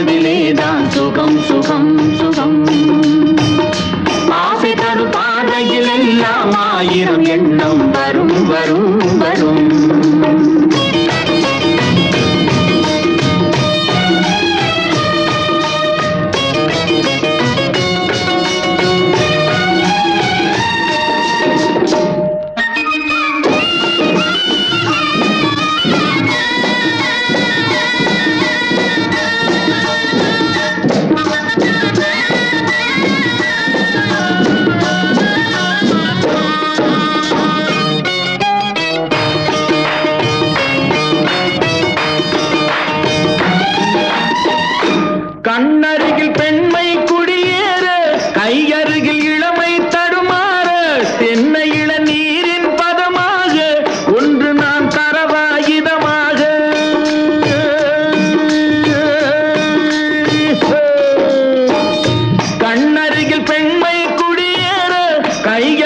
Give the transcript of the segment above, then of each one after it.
కదిలేదా సుఖం సుఖం సుఖం caí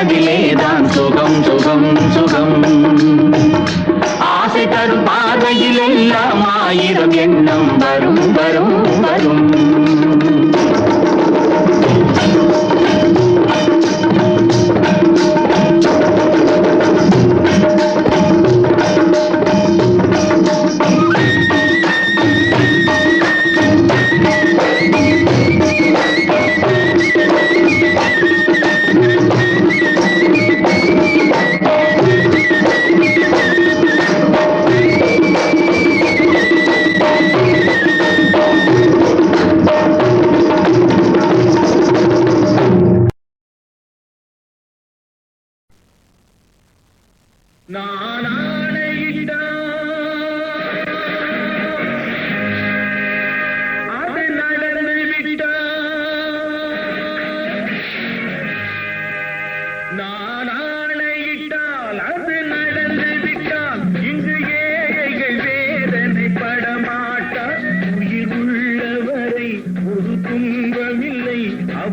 வாழ்விலேதான் சுகம் சுகம் சுகம். ஆசை தரும் பாதையில் எல்லாம் ஆயிரம் எண்ணம் வரும் வரும் வரும். ना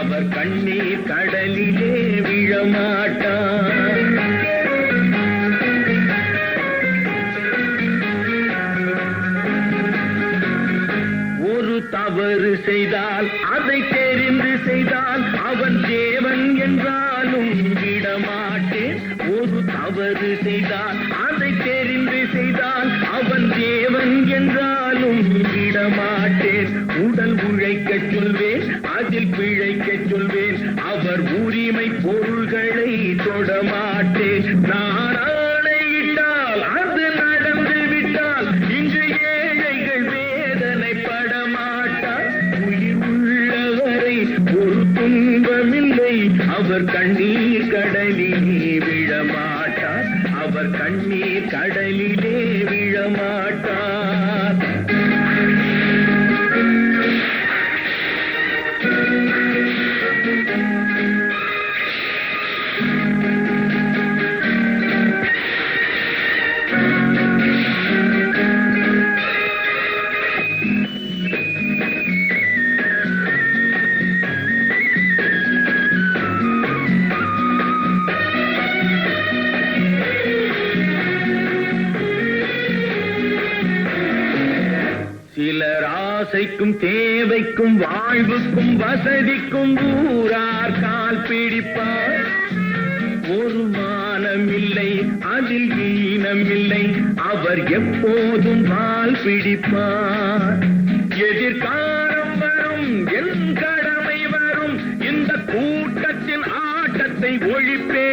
அவர் கண்ணீர் கடலிலே விழமாட்டான் பொருள்களை தொடமாட்டேன் நான் ஆணையிட்டால் அது நடந்து விட்டால் இன்று ஏழைகள் வேதனை படமாட்டார் உயிர் உள்ளவரை ஒரு அவர் கண்ணீர் கடலிலே விழமாட்டார். அவர் கண்ணீர் கடலிலே விழமாட்டார். உயிர்க்கும் தேவைக்கும் வாழ்வுக்கும் வசதிக்கும் ஊரார் கால் பிடிப்பார் ஒரு மானமில்லை அதில் ஈனமில்லை அவர் எப்போதும் பால் பிடிப்பார். எதிர்காலம் வரும் என் கடமை வரும் இந்த கூட்டத்தின் ஆட்டத்தை ஒழிப்பே.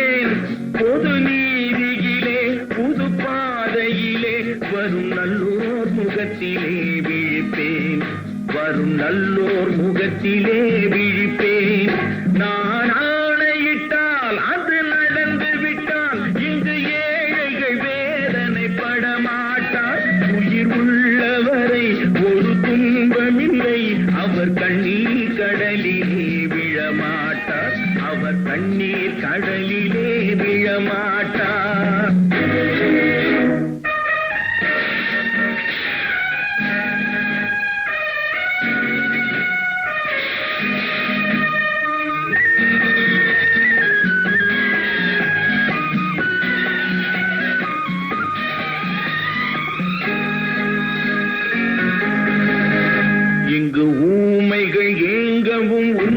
நல்லோர் முகத்திலே நிலவும் உன்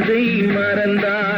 மனதை மறந்தார்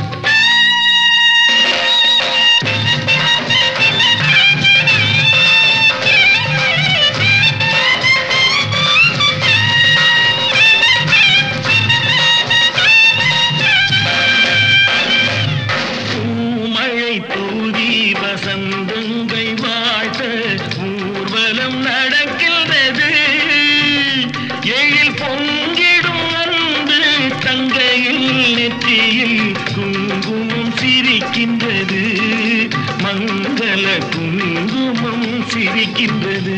சிரிக்கின்றது. மங்கள குங்குமம் சிரிக்கின்றது.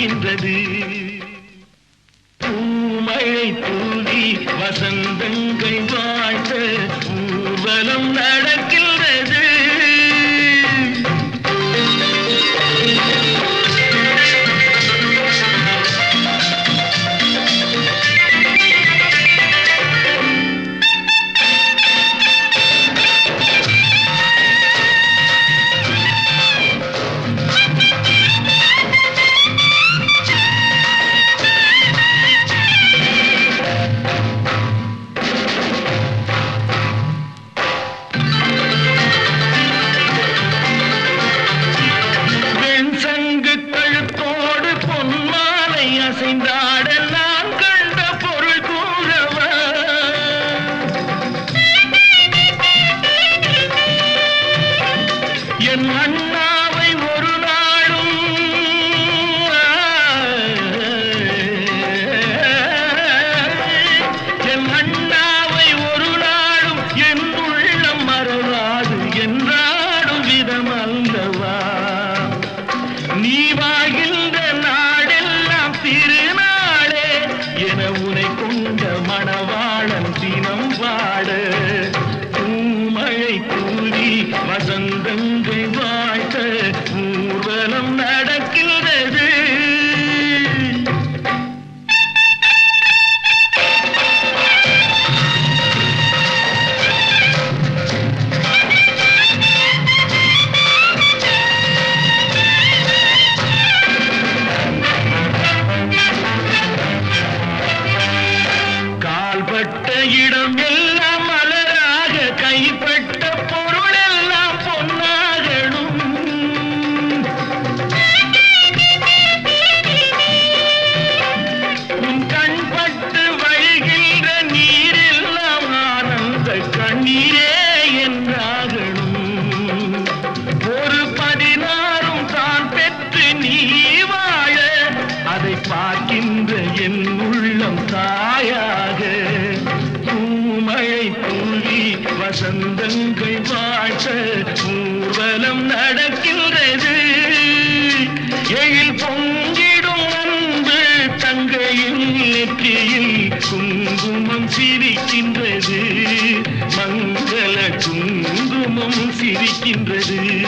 இருக்கின்றது பட்ட இடம் எல்லாம் மலராக கைப்பட வசந்தங்கள் வாழ ஊர்வலம் நடக்கின்றது. எழில் பொங்கிடும் அன்பு தங்கையின் நெற்றியில் குங்குமம் சிரிக்கின்றது. மங்கள குங்குமம் சிரிக்கின்றது.